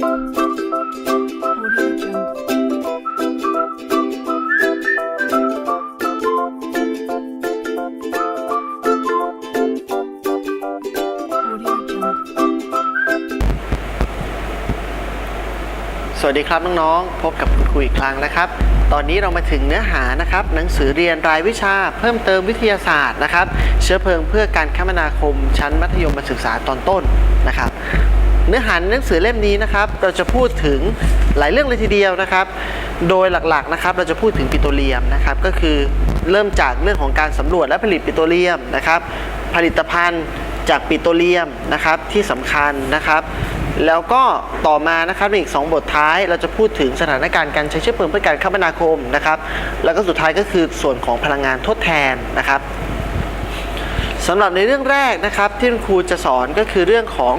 สวัสดีครับน้องๆ พบกับคุณครูอีกครั้งนะครับ ตอนนี้เรามาถึงเนื้อหานะครับ หนังสือเรียนรายวิชา เพิ่มเติมวิทยาศาสตร์นะครับ เชื้อเพลิงเพื่อการคมนาคมชั้นมัธยมศึกษาตอนต้นนะครับ เนื้อหาในหนังสือเล่มนี้นะครับ เราจะพูดถึงหลายเรื่องเลยทีเดียวนะครับ โดยหลักๆนะครับ เราจะพูดถึงปิโตรเลียมนะครับ ก็คือเริ่มจากเรื่องของการสำรวจและผลิตปิโตรเลียมนะครับ ผลิตภัณฑ์จากปิโตรเลียมนะครับที่สำคัญนะครับแล้วก็ต่อมานะครับในอีก 2 บทท้ายเราจะพูดถึงสถานการณ์การใช้เชื้อเพลิงเพื่อการคมนาคมนะครับ แล้วก็สุดท้ายก็คือส่วนของพลังงานทดแทนนะครับสำหรับในเรื่องแรกนะครับที่คุณครูจะสอนก็คือเรื่องของ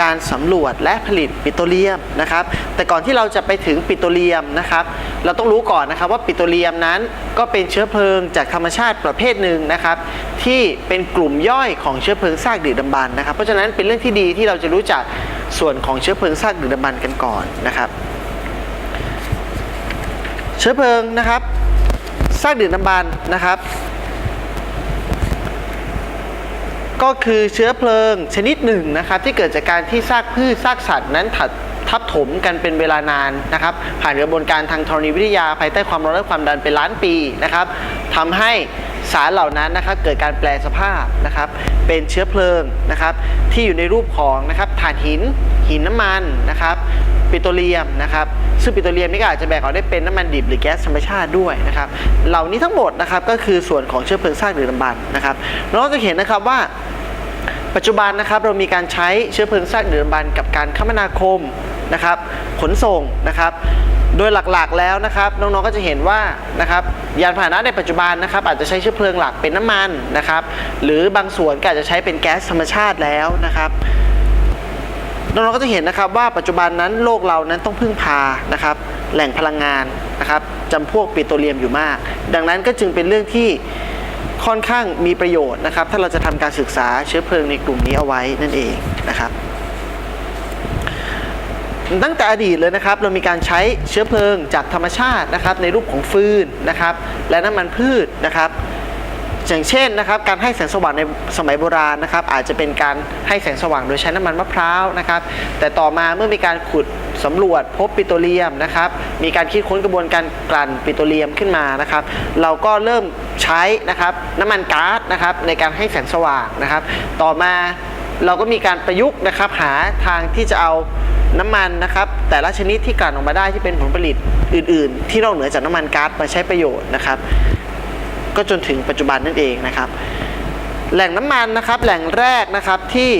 การสำรวจและผลิตปิโตรเลียมนะครับ แต่ก่อนที่เราจะไปถึงปิโตรเลียมนะครับ เราต้องรู้ก่อนนะครับว่าปิโตรเลียมนั้นก็เป็นเชื้อเพลิงจากธรรมชาติประเภทหนึ่งนะครับ ที่เป็นกลุ่มย่อยของเชื้อเพลิงซากดึกดำบรรพ์นะครับ เพราะฉะนั้นเป็นเรื่องที่ดีที่เราจะรู้จักส่วนของเชื้อเพลิงซากดึกดำบรรพ์กันก่อนนะครับ เชื้อเพลิงนะครับซากดึกดำบรรพ์นะครับ ก็คือเชื้อเพลิงชนิดหนึ่งนะครับที่เกิดจากการที่ซากพืชซากสัตว์นั้นถัดทับถมกันเป็นเวลานานนะครับ ผ่านกระบวนการทางธรณีวิทยาภายใต้ความร้อนและความดันเป็นล้านปีนะครับทำให้สารเหล่านั้นนะครับเกิดการแปลสภาพนะครับเป็นเชื้อเพลิงนะครับที่อยู่ในรูปของนะครับถ่านหินหินน้ำมันนะครับ ปิโตรเลียมนะครับซึ่งปิโตรเลียมนี่ก็อาจจะแบ่งออกได้เป็นน้ำมันดิบหรือแก๊สธรรมชาติด้วยนะครับเหล่านี้ทั้งหมดนะครับก็คือส่วนของเชื้อเพลิงซากดึกดำบรรพ์นะครับเราก็จะเห็นนะครับว่าปัจจุบันนะครับเรามีการใช้เชื้อเพลิงซากดึกดำบรรพ์กับการคมนาคมนะครับขนส่งนะครับโดยหลักๆแล้วนะครับน้องๆก็จะเห็นว่านะครับยานพาหนะในปัจจุบันนะครับอาจจะใช้เชื้อเพลิงหลักเป็นน้ำมันนะครับหรือบางส่วนก็อาจจะใช้เป็นแก๊สธรรมชาติแล้วนะครับ น้องๆก็จะเห็นนะครับว่าปัจจุบันนั้นโลกเรานั้นต้องพึ่งพานะครับแหล่งพลังงานนะครับจำพวกปิโตรเลียมอยู่มาก ดังนั้นก็จึงเป็นเรื่องที่ค่อนข้างมีประโยชน์นะครับ ถ้าเราจะทำการศึกษาเชื้อเพลิงในกลุ่มนี้เอาไว้นั่นเองนะครับ ตั้งแต่อดีตเลยนะครับ เรามีการใช้เชื้อเพลิงจากธรรมชาตินะครับ ในรูปของฟืนนะครับ และน้ำมันพืชนะครับ อย่างเช่นนะครับการให้แสงสว่างในสมัยโบราณนะครับอาจจะเป็นการให้แสงสว่างโดยใช้น้ำมันมะพร้าวนะครับแต่ต่อมาเมื่อมีการขุดสำรวจพบปิโตรเลียมนะครับมีการคิดค้นกระบวนการกลั่นปิโตรเลียมขึ้นมานะครับเราก็เริ่มใช้นะครับน้ำมันก๊าซนะครับในการให้แสงสว่างนะครับ ต่อมาเราก็มีการประยุกต์นะครับหาทางที่จะเอาน้ำมันนะครับแต่ละชนิดที่กลั่นออกมาได้ที่เป็นผลผลิตอื่น ๆ ที่นอกเหนือจากน้ำมันก๊าซมาใช้ประโยชน์นะครับ ก็จนถึงปัจจุบันนั่นเองนะครับ แหล่งน้ำมันนะครับแหล่งแรกนะครับที่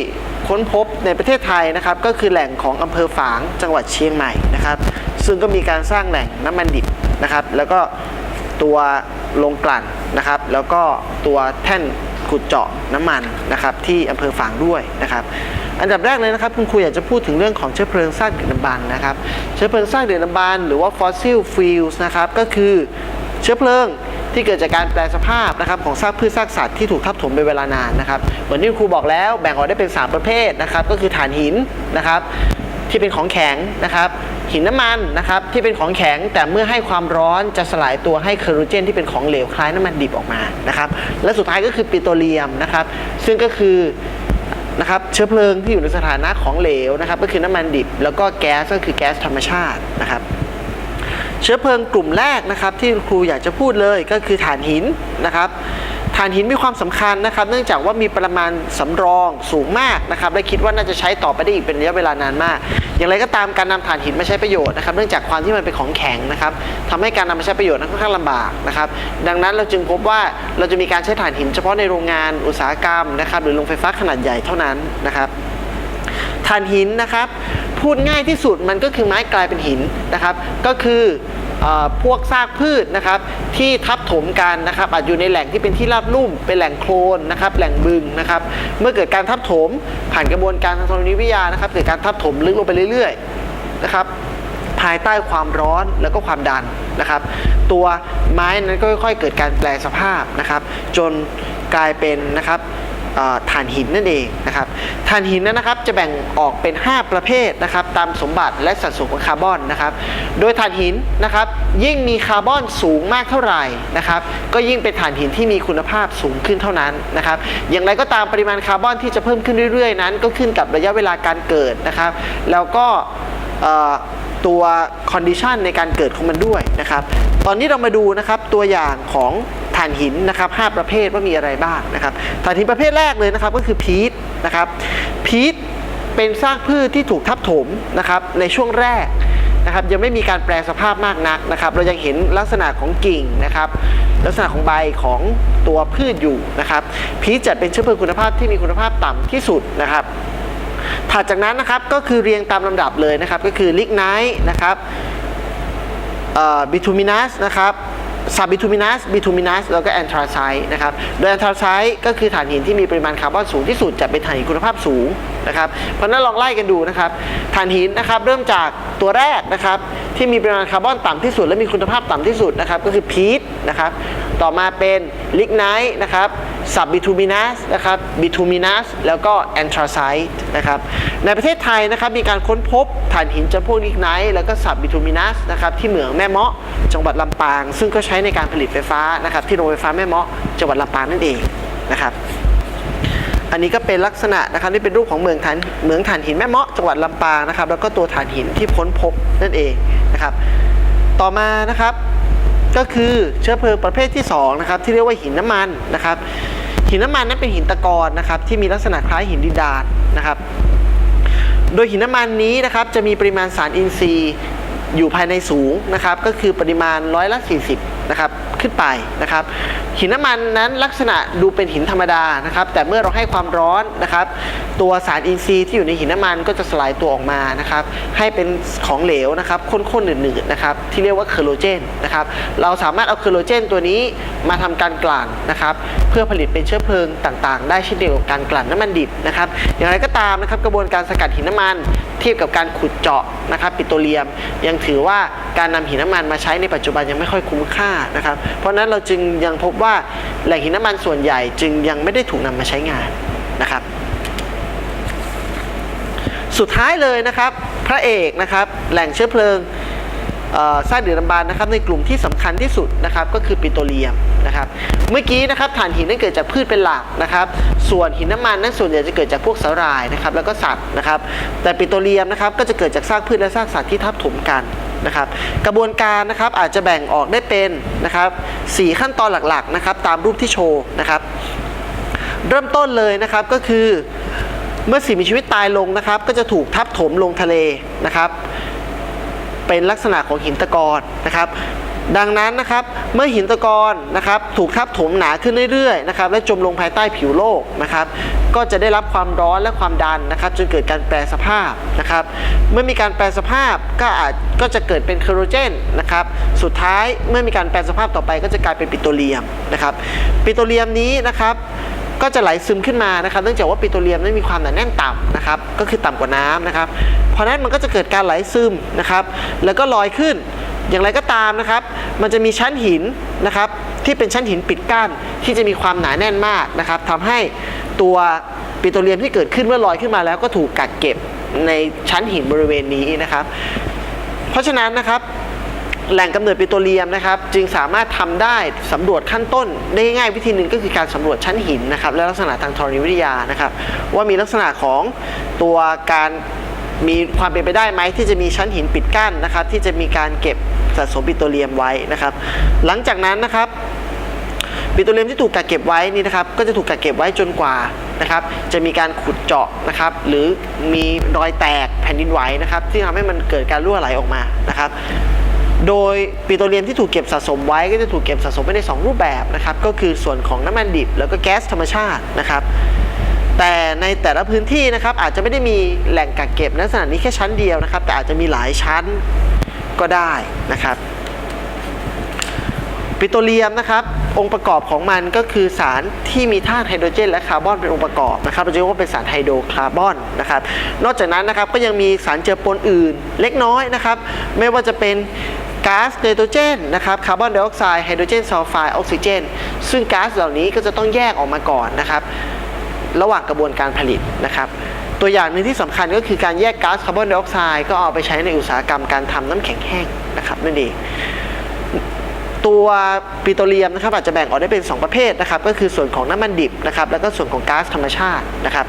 ค้นพบในประเทศไทยนะครับก็คือแหล่งของอำเภอฝางจังหวัดเชียงใหม่นะครับ ซึ่งก็มีการสร้างแหล่งน้ำมันดิบนะครับ แล้วก็ตัวโรงกลั่นนะครับ แล้วก็ตัวแท่นขุดเจาะน้ำมันนะครับ ที่อำเภอฝางด้วยนะครับ อันดับแรกเลยนะครับคุณครูอยากจะพูดถึงเรื่องของเชื้อเพลิงซากดึกดำบรรพ์นะครับ เชื้อเพลิงซากดึกดำบรรพ์หรือว่า fossil fuels นะครับก็คือ เชื้อเพลิงที่เกิดจากการแปลสภาพนะครับของซากพืชซากสัตว์ที่ถูกทับถมเป็นเวลานานนะครับเหมือนที่ครูบอกแล้วแบ่งออกได้เป็น 3 ประเภทนะครับก็คือถ่านหินนะครับที่เป็นของแข็งนะครับหินน้ำมันนะครับที่เป็นของแข็งแต่เมื่อให้ความร้อนจะสลายตัวให้เคอรูเจนที่เป็นของเหลวคล้ายน้ำมันดิบออกมานะครับและสุดท้ายก็คือปิโตรเลียมนะครับซึ่งก็คือนะครับเชื้อเพลิงที่อยู่ในสถานะของเหลวนะครับก็คือน้ำมันดิบ แล้วก็แก๊สก็คือแก๊สธรรมชาตินะครับ เชื้อเพลิงกลุ่มแรกนะครับ ที่ครูอยากจะพูดเลยก็คือถ่านหินนะครับถ่านหินมีความสำคัญนะครับ เนื่องจากว่ามีปริมาณสำรองสูงมากนะครับ และคิดว่าน่าจะใช้ต่อไปได้อีกเป็นระยะเวลานานมาก อย่างไรก็ตามการนำถ่านหินมาใช้ประโยชน์นะครับ เนื่องจากความที่มันเป็นของแข็งนะครับทำให้การนำมาใช้ประโยชน์นั้นค่อนข้างลำบากนะครับ ดังนั้นเราจึงพบว่าเราจะมีการใช้ถ่านหิน เฉพาะในโรงงานอุตสาหกรรมนะครับ หรือโรงไฟฟ้าขนาดใหญ่เท่านั้นนะครับ ถ่านหินนะครับ พูดง่ายที่สุดมันก็คือไม้กลายเป็นหินนะครับ ก็คือพวกซากพืชนะครับที่ทับถมกันนะครับอาจอยู่ในแหล่งที่เป็นที่ราบลุ่มเป็นแหล่งโคลนนะครับแหล่งบึงนะครับ เมื่อเกิดการทับถม ผ่านกระบวนการทางธรณีวิทยานะครับเกิดการทับถมลึกลงไปเรื่อยๆนะครับภายใต้ความร้อนแล้วก็ความดันนะครับ ตัวไม้นั้นก็ค่อยๆเกิดการแปลสภาพนะครับ จนกลายเป็นนะครับ ถ่านหินนั่นเองนะครับถ่านหินนั้นนะครับจะแบ่งออกเป็น 5 ประเภทนะครับตามสมบัติและสัดส่วนของคาร์บอนนะครับโดยถ่านหินนะครับยิ่งมีคาร์บอนสูงมากเท่าไหร่นะครับก็ยิ่งเป็นถ่านหินที่มีคุณภาพสูงขึ้นเท่านั้นนะครับอย่างไรก็ตามปริมาณคาร์บอนที่จะเพิ่มขึ้นเรื่อยๆ นั้น ก็ขึ้นกับระยะเวลาการเกิดนะครับ แล้วก็ตัวคอนดิชันในการเกิดของมันด้วยนะครับ ตอนนี้เรามาดูนะครับตัวอย่างของ ถ่านหินนะครับห้าประเภทว่ามีอะไรบ้างนะครับถ่านหินประเภทแรกเลยนะครับก็คือพีทนะครับพีทเป็นซากพืชที่ถูกทับถมนะครับในช่วงแรกนะครับยังไม่มีการแปลสภาพมากนักนะครับ เรายังเห็นลักษณะของกิ่งนะครับ ลักษณะของใบของตัวพืชอยู่นะครับ พีชจัดเป็นเชื้อเพลิงคุณภาพที่มีคุณภาพต่ำที่สุดนะครับถัดจากนั้นนะครับก็คือเรียงตามลำดับเลยนะครับ ก็คือลิกไนท์นะครับบิทูมินัสนะครับ ซับบิทูมินัสบิทูมินัสแล้วก็แอนทราไซต์นะครับ โดยแอนทราไซต์ก็คือถ่านหินที่มีปริมาณคาร์บอนสูงที่สุดจะเป็นถ่านหินคุณภาพสูงนะครับ เพราะนั้นลองไล่กันดูนะครับถ่านหินนะครับเริ่มจากตัวแรกนะครับที่มีปริมาณคาร์บอนต่ำที่สุด และมีคุณภาพต่ำที่สุดนะครับก็คือพีทนะครับต่อมาเป็นลิกไนท์นะครับซับบิทูมินัสนะครับบิทูมินัสแล้วก็แอนทราไซต์นะครับในประเทศไทยนะครับมีการค้นพบถ่านหินจำพวกลิกไนท์แล้วก็ซับบิทูมินัสนะครับที่เหมืองแม่เมาะจังหวัดลำปาง ซึ่งก็ใช้ในการผลิตไฟฟ้านะครับที่โรงไฟฟ้าแม่เมาะจังหวัดลำปางนั่นเองนะครับอันนี้ก็เป็นลักษณะนะครับที่เป็นรูปของเมืองฐานเมืองถ่านหินแม่เมาะจังหวัดลำปางนะครับ แล้วก็ตัวถ่านหินที่พ้นพบนั่นเองนะครับ ต่อมานะครับก็คือเชื้อเพลิงประเภทที่สองนะครับที่เรียกว่าหินน้ำมันนะครับ หินน้ำมันนั้นเป็นหินตะกอนนะครับที่มีลักษณะคล้ายหินดินดานนะครับ โดยหินน้ำมันนี้นะครับจะมีปริมาณสารอินทรีย์อยู่ภายในสูงนะครับ ก็คือปริมาณร้อยละ40 นะครับขึ้นไปนะครับ หินน้ำมันนั้นลักษณะดูเป็นหินธรรมดานะครับ แต่เมื่อเราให้ความร้อนนะครับ ตัวสารอินทรีย์ที่อยู่ในหินน้ำมันก็จะสลายตัวออกมานะครับ ให้เป็นของเหลวนะครับข้นๆหนืดๆนะครับ ที่เรียกว่าเคอโรเจนนะครับ เราสามารถเอาเคอโรเจนตัวนี้มาทำการกลั่นนะครับ เพื่อผลิตเป็นเชื้อเพลิงต่างๆ ได้เช่นเดียวกับการกลั่นน้ำมันดิบนะครับ อย่างไรก็ตามนะครับกระบวนการสกัดหินน้ำมันเทียบกับการขุดเจาะนะครับ ปิโตรเลียม ยังถือว่าการนำหินน้ำมันมาใช้ในปัจจุบันยังไม่ค่อยคุ้มค่านะครับ เพราะนั้นเราจึงยังพบว่าแหล่งหินน้ำมันส่วนใหญ่จึงยังไม่ได้ถูกนำมาใช้งานนะครับ สุดท้ายเลยนะครับ พระเอกนะครับแหล่งเชื้อเพลิงเอ่อสร้างดื่มบานนะครับในกลุ่มที่สำคัญที่สุดนะครับก็คือปิโตรเลียมนะครับเมื่อกี้นะครับถ่านหินนั้นเกิดจากพืชเป็นหลักนะครับส่วนหินน้ำมันนั้นส่วนใหญ่จะเกิดจากพวกสาหร่ายนะครับแล้วก็สัตว์นะครับแต่ปิโตรเลียมนะครับก็จะเกิดจากซากพืชและซากสัตว์ที่ทับถมกัน นะครับกระบวนการนะครับอาจจะแบ่งออกได้เป็นนะครับสี่ขั้นตอนหลักๆนะครับตามรูปที่โชว์นะครับ เริ่มต้นเลยนะครับก็คือเมื่อสิ่งมีชีวิตตายลงนะครับ ก็จะถูกทับถมลงทะเลนะครับ เป็นลักษณะของหินตะกอนนะครับ ดังนั้นนะครับเมื่อหินตะกอนนะครับถูกทับถมหนาขึ้นเรื่อยๆนะครับและจมลงภายใต้ผิวโลกนะครับก็จะได้รับความร้อนและความดันนะครับจนเกิดการแปรสภาพนะครับเมื่อมีการแปรสภาพก็อาจก็จะเกิดเป็นคโรเจนนะครับสุดท้ายเมื่อมีการแปรสภาพต่อไปก็จะกลายเป็นปิโตรเลียมนะครับปิโตรเลียมนี้นะครับก็จะไหลซึมขึ้นมานะครับ เนื่องจากว่าปิโตรเลียมนั้นมีความหนาแน่นต่ำนะครับ ก็คือต่ำกว่าน้ำนะครับ เพราะนั้นมันก็จะเกิดการไหลซึมนะครับ แล้วก็ลอยขึ้น อย่างไรก็ตามนะครับ มันจะมีชั้นหินนะครับที่เป็นชั้นหินปิดกั้นที่จะมีความหนาแน่นมากนะครับทำให้ตัวปิโตรเลียมที่เกิดขึ้นเมื่อลอยขึ้นมาแล้วก็ถูกกักเก็บในชั้นหินบริเวณนี้นะครับ เพราะฉะนั้นนะครับแหล่งกำเนิดปิโตรเลียมนะครับ จึงสามารถทำได้สำรวจขั้นต้นได้ง่ายวิธีหนึ่งก็คือการสำรวจชั้นหินนะครับ และลักษณะทางธรณีวิทยานะครับ ว่ามีลักษณะของตัวการมีความเป็นไปได้ไหมที่จะมีชั้นหินปิดกั้นนะครับ ที่จะมีการเก็บ สะสมปิโตรเลียมไว้นะครับ หลังจากนั้นนะครับปิโตรเลียมที่ถูกกักเก็บไว้นี่นะครับก็จะถูกกักเก็บไว้จนกว่านะครับ จะมีการขุดเจาะนะครับ หรือมีรอยแตกแผ่นดินไหวนะครับ ที่ทำให้มันเกิดการรั่วไหลออกมานะครับ โดยปิโตรเลียมที่ถูกเก็บสะสมไว้ก็จะถูกเก็บสะสมไว้ใน 2 รูปแบบนะครับ ก็คือส่วนของน้ำมันดิบ แล้วก็แก๊สธรรมชาตินะครับ แต่ในแต่ละพื้นที่นะครับอาจจะไม่ได้มีแหล่งกักเก็บในลักษณะนี้แค่ชั้นเดียวนะครับ แต่อาจจะมีหลายชั้น ก็ได้นะครับปิโตรเลียมนะครับ องค์ประกอบของมันก็คือสารที่มีธาตุไฮโดรเจนและคาร์บอนเป็นองค์ประกอบนะครับเราจะเรียกว่าเป็นสารไฮโดรคาร์บอนนะครับ นอกจากนั้นนะครับก็ยังมีสารเจือปนอื่นเล็กน้อยนะครับ ไม่ว่าจะเป็นก๊าซไนโตรเจนนะครับคาร์บอนไดออกไซด์ไฮโดรเจนซัลไฟด์ออกซิเจน ซึ่งก๊าซเหล่านี้ก็จะต้องแยกออกมาก่อนนะครับ ระหว่างกระบวนการผลิตนะครับตัวอย่างหนึ่งที่สำคัญก็คือการแยกก๊าซคาร์บอนไดออกไซด์ก็เอาไปใช้ในอุตสาหกรรมการทำน้ำแข็งแห้งนะครับนั่นเองตัวปิโตรเลียมนะครับอาจจะแบ่งออกได้เป็น 2 ประเภทนะครับก็คือส่วนของน้ำมันดิบนะครับแล้วก็ส่วนของก๊าซธรรมชาตินะครับ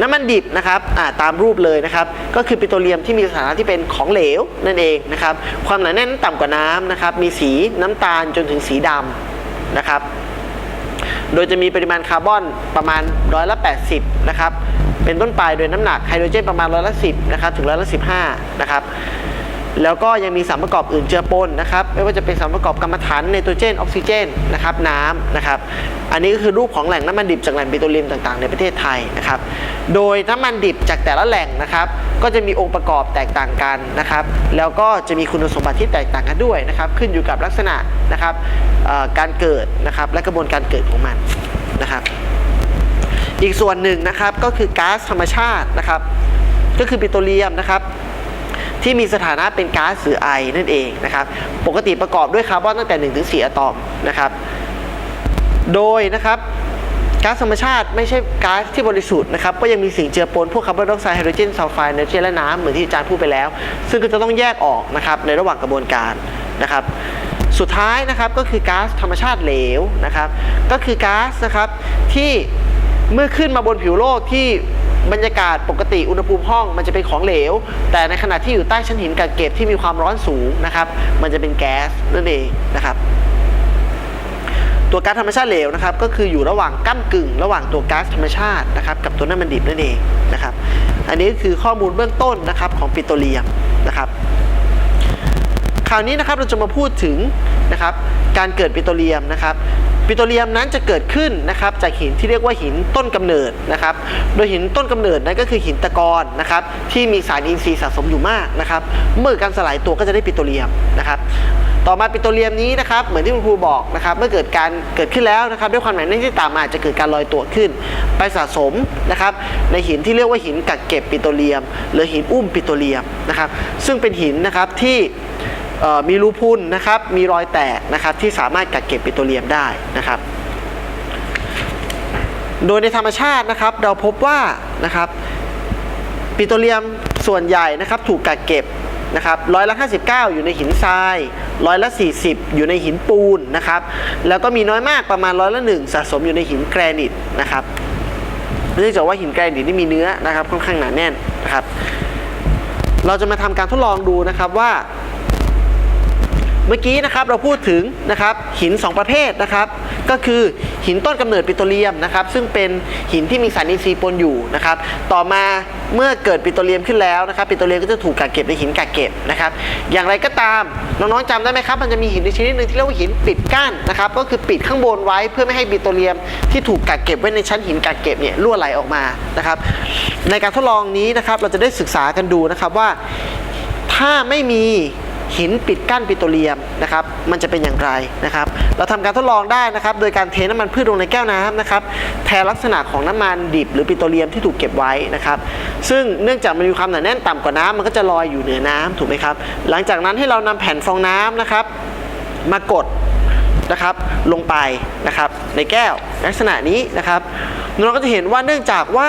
น้ำมันดิบนะครับตามรูปเลยนะครับ ก็คือปิโตรเลียมที่มีสถานะที่เป็นของเหลวนั่นเองนะครับ ความหนาแน่นต่ำกว่าน้ำนะครับ มีสีน้ำตาลจนถึงสีดำนะครับ โดยจะมีปริมาณคาร์บอนประมาณร้อยละ80 นะครับ เป็นต้นไปโดยน้ำหนักไฮโดรเจนประมาณร้อยละ10 นะครับ ถึงร้อยละ15 นะครับ แล้วก็ยังมีสารประกอบอื่นเจือปนนะครับ ไม่ว่าจะเป็นสารประกอบกรรมฐานไนโตรเจนออกซิเจนนะครับน้ำนะครับ อันนี้ก็คือรูปของแหล่งน้ำมันดิบจากแหล่งปิโตรเลียมต่างๆ ในประเทศไทยนะครับ โดยน้ำมันดิบจากแต่ละแหล่งนะครับ ก็จะมีองค์ประกอบแตกต่างกันนะครับ แล้วก็จะมีคุณสมบัติที่แตกต่างกันด้วยนะครับ ขึ้นอยู่กับลักษณะนะครับการเกิดนะครับและกระบวนการเกิดของมันนะครับ อีกส่วนหนึ่งนะครับก็คือก๊าซธรรมชาตินะครับ ก็คือปิโตรเลียมนะครับ ที่มีสถานะเป็นก๊าซหรือไอนั่นเองนะครับ ปกติประกอบด้วยคาร์บอนตั้งแต่ 1 ถึง 4 อะตอมนะครับ โดยนะครับก๊าซธรรมชาติไม่ใช่ก๊าซที่บริสุทธิ์นะครับ ก็ยังมีสิ่งเจือปนพวกคาร์บอนไดออกไซด์ไฮโดรเจนซัลไฟด์ไนโตรเจนและน้ำเหมือนที่อาจารย์พูดไปแล้ว ซึ่งก็จะต้องแยกออกนะครับในระหว่างกระบวนการนะครับ สุดท้ายนะครับก็คือก๊าซธรรมชาติเหลวนะครับ ก็คือก๊าซนะครับที่เมื่อขึ้นมาบนผิวโลกที่ บรรยากาศปกติอุณหภูมิห้องมันจะเป็นของเหลว แต่ในขณะที่อยู่ใต้ชั้นหินกักเก็บที่มีความร้อนสูงนะครับ มันจะเป็นแก๊สนั่นเองนะครับ ตัวก๊าซธรรมชาติเหลวนะครับ ก็คืออยู่ระหว่างก้ากึ่ง ระหว่างตัวก๊าซธรรมชาตินะครับ กับตัวน้ำมันดิบนั่นเองนะครับ อันนี้คือข้อมูลเบื้องต้นนะครับของปิโตรเลียมนะครับ คราวนี้นะครับเราจะมาพูดถึง นะครับการเกิดปิโตรเลียมนะครับปิโตรเลียมนั้นจะเกิดขึ้นนะครับจากหินที่เรียกว่าหินต้นกำเนิดนะครับ โดยหินต้นกำเนิดนั้นก็คือหินตะกอนนะครับที่มีสารอินทรีย์สะสมอยู่มากนะครับเมื่อการสลายตัวก็จะได้ปิโตรเลียมนะครับต่อมาปิโตรเลียมนี้นะครับเหมือนที่คุณครูบอกนะครับเมื่อเกิดการเกิดขึ้นแล้วนะครับด้วยความหนาแน่นที่ต่ำอาจจะเกิดการลอยตัวขึ้น ไปสะสมนะครับในหินที่เรียกว่าหินกักเก็บปิโตรเลียม หรือหินอุ้มปิโตรเลียมนะครับซึ่งเป็นหินนะครับที่ มีรูพุ่นนะครับ มีรอยแตกนะครับที่สามารถกักเก็บปิโตรเลียมได้นะครับ โดยในธรรมชาตินะครับ เราพบว่านะครับปิโตรเลียมส่วนใหญ่นะครับถูกกักเก็บนะครับร้อยละ 59 อยู่ในหินทรายร้อยละ 40 อยู่ในหินปูนนะครับ แล้วก็มีน้อยมากประมาณร้อยละหนึ่งสะสมอยู่ในหินแกรนิตนะครับเนื่องจากว่าหินแกรนิตนี่มีเนื้อนะครับค่อนข้างหนาแน่นนะครับ เราจะมาทำการทดลองดูนะครับว่า เมื่อกี้นะครับเราพูดถึงนะครับหิน 2 ประเภทนะครับ ก็คือหินต้นกำเนิดปิโตรเลียมนะครับ ซึ่งเป็นหินที่มีสารอินทรีย์ปนอยู่นะครับ ต่อมาเมื่อเกิดปิโตรเลียมขึ้นแล้วนะครับ ปิโตรเลียมก็จะถูกกักเก็บในหินกักเก็บนะครับ อย่างไรก็ตามน้องๆจำได้ไหมครับ มันจะมีหินชนิดหนึ่งที่เรียกว่าหินปิดกั้นนะครับ ก็คือปิดข้างบนไว้เพื่อไม่ให้ปิโตรเลียมที่ถูกกักเก็บไว้ในชั้นหินกักเก็บเนี่ยรั่วไหลออกมานะครับ ในการทดลองนี้นะครับเราจะได้ศึกษากันดูนะครับว่าถ้าไม่มี หินปิดกั้นปิโตรเลียมนะครับมันจะเป็นอย่างไรนะครับ เราทำการทดลองได้นะครับ โดยการเทน้ำมันพืชลงในแก้วน้ำนะครับแทนลักษณะของน้ำมันดิบหรือปิโตรเลียมที่ถูกเก็บไว้นะครับ ซึ่งเนื่องจากมันมีความหนาแน่นต่ำกว่าน้ำมันก็จะลอยอยู่เหนือน้ำถูกไหมครับ หลังจากนั้นให้เรานำแผ่นฟองน้ำนะครับ มากดนะครับลงไปนะครับในแก้วลักษณะนี้นะครับเราก็จะเห็นว่าเนื่องจากว่า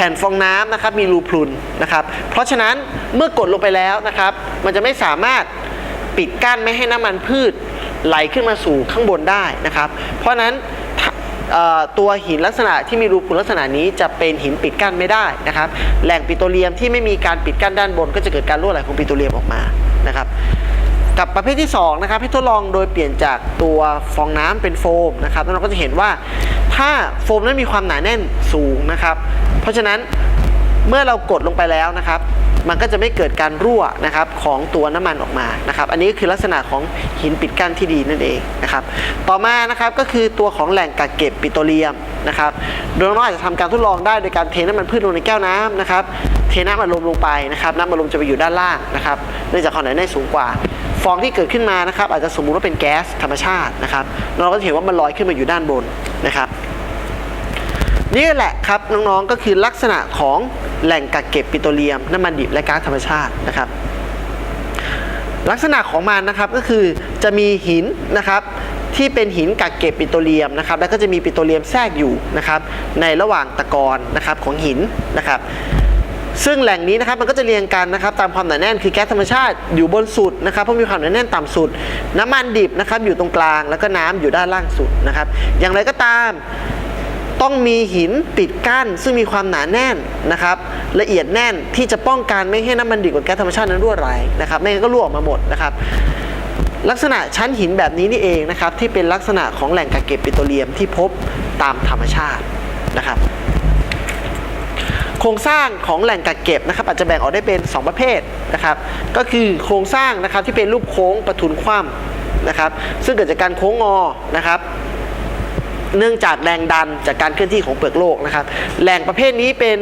แผ่นฟองน้ำนะครับมีรูพรุนนะครับ เพราะฉะนั้นเมื่อกดลงไปแล้วนะครับ มันจะไม่สามารถปิดกั้นไม่ให้น้ำมันพืชไหลขึ้นมาสู่ข้างบนได้นะครับ เพราะฉะนั้นตัวหินลักษณะที่มีรูพรุนลักษณะนี้จะเป็นหินปิดกั้นไม่ได้นะครับ แหล่งปิโตรเลียมที่ไม่มีการปิดกั้นด้านบน ก็จะเกิดการรั่วไหลของปิโตรเลียมออกมานะครับ กับประเภทที่2นะครับให้ทดลองโดยเปลี่ยนจากตัวฟองน้ำเป็นโฟมนะครับแล้วเราก็จะเห็นว่า ถ้าโฟมนั้นมีความหนาแน่นสูงนะครับ เพราะฉะนั้นเมื่อเรากดลงไปแล้วนะครับ มันก็จะไม่เกิดการรั่วนะครับของตัวน้ำมันออกมานะครับ อันนี้คือลักษณะของหินปิดกั้นที่ดีนั่นเองนะครับ ต่อมานะครับก็คือตัวของแหล่งกักเก็บปิโตรเลียมนะครับ โดยน้องๆอาจจะทำการทดลองได้โดยการเทน้ำมันพืชลงในแก้วน้ำนะครับ เทน้ำอัดลมลงไปนะครับ น้ำอัดลมจะไปอยู่ด้านล่างนะครับ เนื่องจากความหนาแน่นสูงกว่าฟองที่เกิดขึ้นมานะครับอาจจะสมมุติว่าเป็นแก๊สธรรมชาตินะครับ เราก็จะเห็นว่ามันลอยขึ้นมาอยู่ด้านบนนะครับ นี่แหละครับน้องๆก็คือลักษณะของแหล่งกักเก็บปิโตรเลียมน้ำมันดิบและก๊าซธรรมชาตินะครับ ลักษณะของมันนะครับก็คือจะมีหินนะครับที่เป็นหินกักเก็บปิโตรเลียมนะครับ แล้วก็จะมีปิโตรเลียมแทรกอยู่นะครับในระหว่างตะกอนนะครับของหินนะครับซึ่งแหล่งนี้นะครับมันก็จะเรียงกันนะครับตามความหนาแน่นคือแก๊สธรรมชาติอยู่บนสุดนะครับเพราะมีความหนาแน่นต่ำสุด น้ำมันดิบนะครับอยู่ตรงกลางแล้วก็น้ำอยู่ด้านล่างสุดนะครับ อย่างไรก็ตาม ต้องมีหินปิดกั้นซึ่งมีความหนาแน่นนะครับ ละเอียดแน่นที่จะป้องกันไม่ให้น้ำมันดิบกับแก๊สธรรมชาตินั้นรั่วไหลนะครับไม่งั้นก็รั่วออกมาหมดนะครับลักษณะชั้นหินแบบนี้นี่เองนะครับที่เป็นลักษณะของแหล่งกักเก็บปิโตรเลียมที่พบตามธรรมชาตินะครับโครงสร้างของแหล่งกักเก็บนะครับอาจจะแบ่งออกได้เป็น 2 ประเภทนะครับ ก็คือโครงสร้างนะครับที่เป็นรูปโค้งประทุนคว่ำนะครับ ซึ่งเกิดจากการโค้งงอนะครับ เนื่องจากแรงดันจากการเคลื่อนที่ของเปลือกโลกนะครับแหล่งประเภทนี้เป็น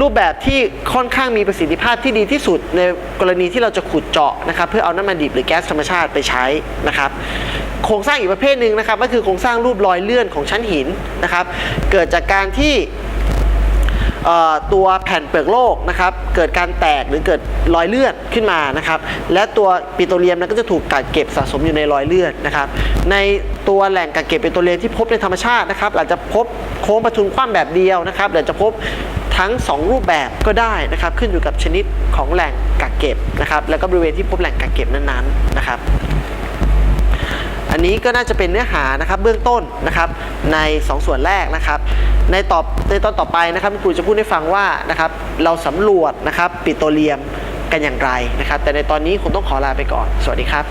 รูปแบบที่ค่อนข้างมีประสิทธิภาพที่ดีที่สุดในกรณีที่เราจะขุดเจาะนะครับเพื่อเอาน้ำมันดิบหรือแก๊สธรรมชาติไปใช้นะครับโครงสร้างอีกประเภทหนึ่งนะครับก็คือโครงสร้างรูปรอยเลื่อนของชั้นหินนะครับเกิดจากการที่ ตัวแผ่นเปลือกโลกนะครับเกิดการแตกหรือเกิดรอยเลือนขึ้นมานะครับและตัวปิโตรเลียมนั้นก็จะถูกกักเก็บสะสมอยู่ในรอยเลือนนะครับในตัวแหล่งกักเก็บปิโตรเลียมที่พบในธรรมชาตินะครับอาจจะพบโค้งประทุนคว่ำแบบเดียวนะครับหรือจะพบทั้ง 2 รูปแบบก็ได้นะครับขึ้นอยู่กับชนิดของแหล่งกักเก็บนะครับแล้วก็บริเวณที่พบแหล่งกักเก็บนั้นๆนะครับ อันนี้ก็น่าจะเป็นเนื้อหานะครับเบื้องต้นนะครับใน 2 ส่วนแรกนะครับ ในตอบในตอนต่อไปนะครับครูจะพูดให้ฟังว่านะครับเราสำรวจนะครับปิโตรเลียมกันอย่างไรนะครับ แต่ในตอนนี้คงต้องขอลาไปก่อน สวัสดีครับ